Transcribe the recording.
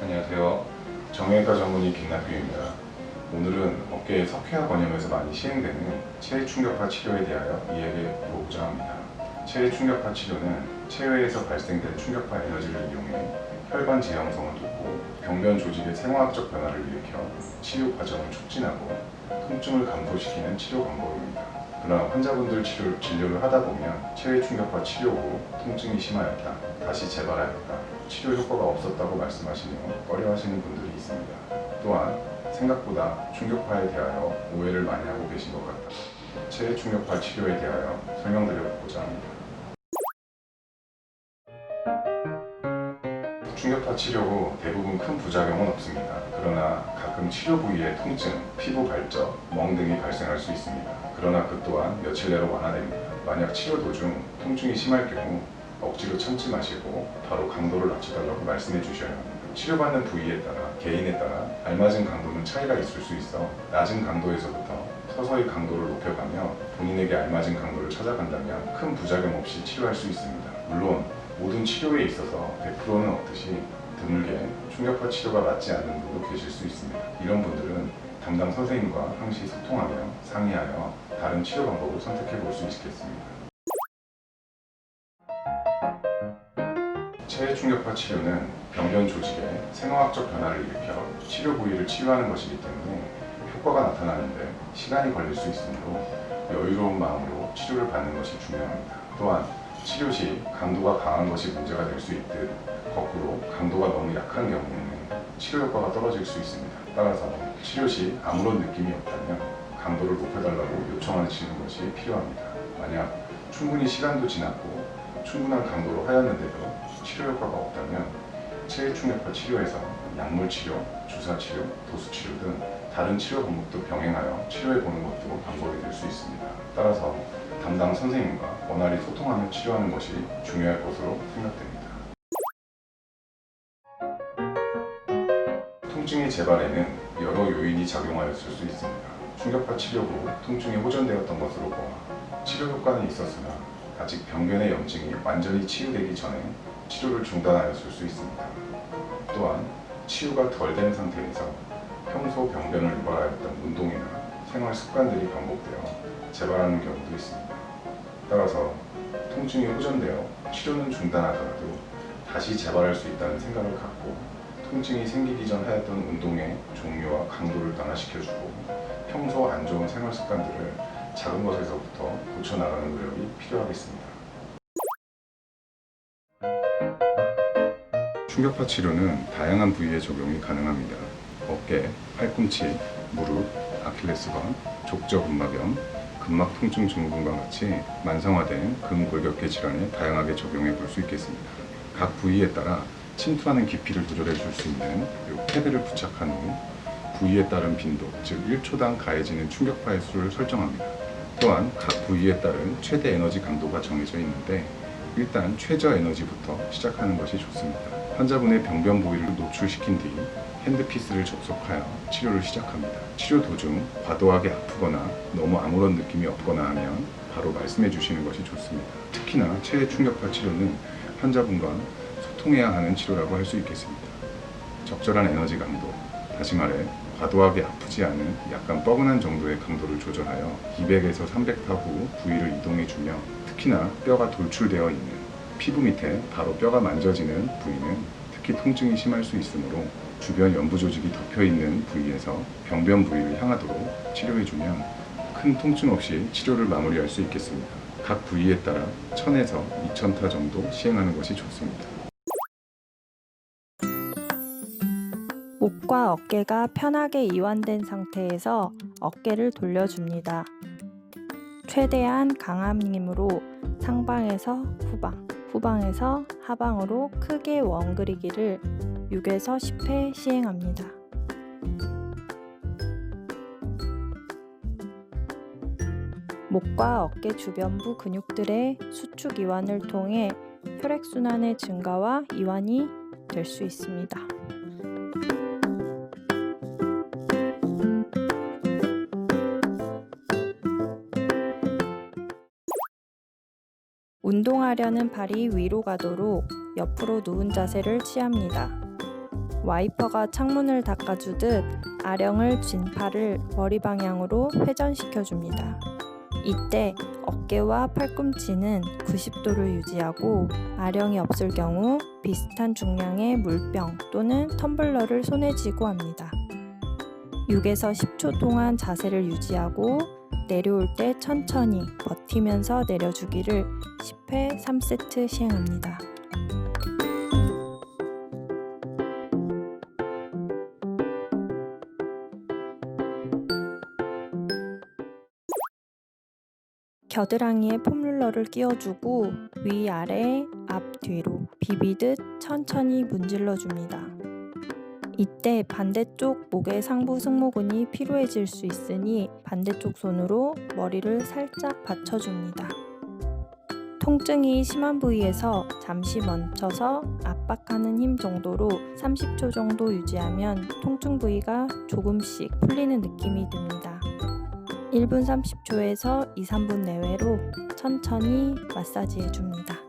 안녕하세요. 정형외과 전문의 김남규입니다. 오늘은 어깨의 석회화 건염에서 많이 시행되는 체외 충격파 치료에 대하여 이야기해보고자 합니다. 체외 충격파 치료는 체외에서 발생된 충격파 에너지를 이용해 혈관 제형성을 돕고 병변 조직의 생화학적 변화를 일으켜 치료 과정을 촉진하고 통증을 감소시키는 치료 방법입니다. 그러나 환자분들 치료, 진료를 하다 보면 체외 충격파 치료 후 통증이 심하였다, 다시 재발하였다, 치료 효과가 없었다고 말씀하시며 꺼려하시는 분들이 있습니다. 또한 생각보다 충격파에 대하여 오해를 많이 하고 계신 것 같다. 체외 충격파 치료에 대하여 설명드려보고자 합니다. 치료 후 대부분 큰 부작용은 없습니다. 그러나 가끔 치료 부위의 통증, 피부 발적, 멍 등이 발생할 수 있습니다. 그러나 그 또한 며칠 내로 완화됩니다. 만약 치료 도중 통증이 심할 경우 억지로 참지 마시고 바로 강도를 낮춰달라고 말씀해 주셔야 합니다. 치료받는 부위에 따라 개인에 따라 알맞은 강도는 차이가 있을 수 있어 낮은 강도에서부터 서서히 강도를 높여가며 본인에게 알맞은 강도를 찾아간다면 큰 부작용 없이 치료할 수 있습니다. 물론 모든 치료에 있어서 100%는 없듯이 드물게 충격파 치료가 맞지 않는 분도 계실 수 있습니다. 이런 분들은 담당 선생님과 항시 소통하며 상의하여 다른 치료 방법을 선택해 볼 수 있겠습니다. 체외 충격파 치료는 병변 조직에 생화학적 변화를 일으켜 치료 부위를 치유하는 것이기 때문에 효과가 나타나는데 시간이 걸릴 수 있으므로 여유로운 마음으로 치료를 받는 것이 중요합니다. 또한 치료 시 강도가 강한 것이 문제가 될 수 있듯 거꾸로 강도가 너무 약한 경우에는 치료 효과가 떨어질 수 있습니다. 따라서 치료 시 아무런 느낌이 없다면 강도를 높여달라고 요청하시는 것이 필요합니다. 만약 충분히 시간도 지났고 충분한 강도로 하였는데도 치료 효과가 없다면 체외 충격파 치료에서 약물 치료, 주사 치료, 도수 치료 등 다른 치료 방법도 병행하여 치료해 보는 것도 방법이 될 수 있습니다. 따라서 담당 선생님과 원활히 소통하며 치료하는 것이 중요할 것으로 생각됩니다. 통증의 재발에는 여러 요인이 작용하였을 수 있습니다. 충격파 치료 후 통증이 호전되었던 것으로 보아 치료 효과는 있었으나 아직 병변의 염증이 완전히 치유되기 전에 치료를 중단하였을 수 있습니다. 또한 치유가 덜 된 상태에서 평소 병변을 유발하였던 운동이나 생활 습관들이 반복되어 재발하는 경우도 있습니다. 따라서 통증이 호전되어 치료는 중단하더라도 다시 재발할 수 있다는 생각을 갖고 통증이 생기기 전 하였던 운동의 종류와 강도를 변화시켜주고 평소 안 좋은 생활 습관들을 작은 것에서부터 고쳐나가는 노력이 필요하겠습니다. 충격파 치료는 다양한 부위에 적용이 가능합니다. 어깨, 팔꿈치, 무릎, 아킬레스건, 족저근막염, 근막 통증 증후군과 같이 만성화된 근골격계 질환에 다양하게 적용해 볼 수 있겠습니다. 각 부위에 따라 침투하는 깊이를 조절해 줄 수 있는 이 패드를 부착한 후 부위에 따른 빈도, 즉 1초당 가해지는 충격파의 수를 설정합니다. 또한 각 부위에 따른 최대 에너지 강도가 정해져 있는데 일단 최저 에너지부터 시작하는 것이 좋습니다. 환자분의 병변 부위를 노출시킨 뒤 핸드피스를 접속하여 치료를 시작합니다. 치료 도중 과도하게 아프거나 너무 아무런 느낌이 없거나 하면 바로 말씀해 주시는 것이 좋습니다. 특히나 체외 충격파 치료는 환자분과 소통해야 하는 치료라고 할 수 있겠습니다. 적절한 에너지 강도, 다시 말해 과도하게 아프지 않은 약간 뻐근한 정도의 강도를 조절하여 200에서 300타 후 부위를 이동해 주며 특히나 뼈가 돌출되어 있는 피부 밑에 바로 뼈가 만져지는 부위는 특히 통증이 심할 수 있으므로 주변 연부 조직이 덮여 있는 부위에서 병변 부위를 향하도록 치료해주면 큰 통증 없이 치료를 마무리할 수 있겠습니다. 각 부위에 따라 1000에서 2000타 정도 시행하는 것이 좋습니다. 목과 어깨가 편하게 이완된 상태에서 어깨를 돌려줍니다. 최대한 강한 힘으로 상방에서 후방, 후방에서 하방으로 크게 원 그리기를 6에서 10회 시행합니다. 목과 어깨 주변부 근육들의 수축 이완을 통해 혈액순환의 증가와 이완이 될 수 있습니다. 운동하려는 발이 위로 가도록 옆으로 누운 자세를 취합니다. 와이퍼가 창문을 닦아주듯 아령을 쥔 팔을 머리 방향으로 회전시켜 줍니다. 이때 어깨와 팔꿈치는 90도를 유지하고 아령이 없을 경우 비슷한 중량의 물병 또는 텀블러를 손에 쥐고 합니다. 6에서 10초 동안 자세를 유지하고 내려올 때 천천히 버티면서 내려주기를 10회 3세트 시행합니다. 겨드랑이에 폼롤러를 끼워주고 위아래 앞뒤로 비비듯 천천히 문질러 줍니다. 이때 반대쪽 목의 상부 승모근이 피로해질 수 있으니 반대쪽 손으로 머리를 살짝 받쳐줍니다. 통증이 심한 부위에서 잠시 멈춰서 압박하는 힘 정도로 30초 정도 유지하면 통증 부위가 조금씩 풀리는 느낌이 듭니다. 1분 30초에서 2, 3분 내외로 천천히 마사지 해줍니다.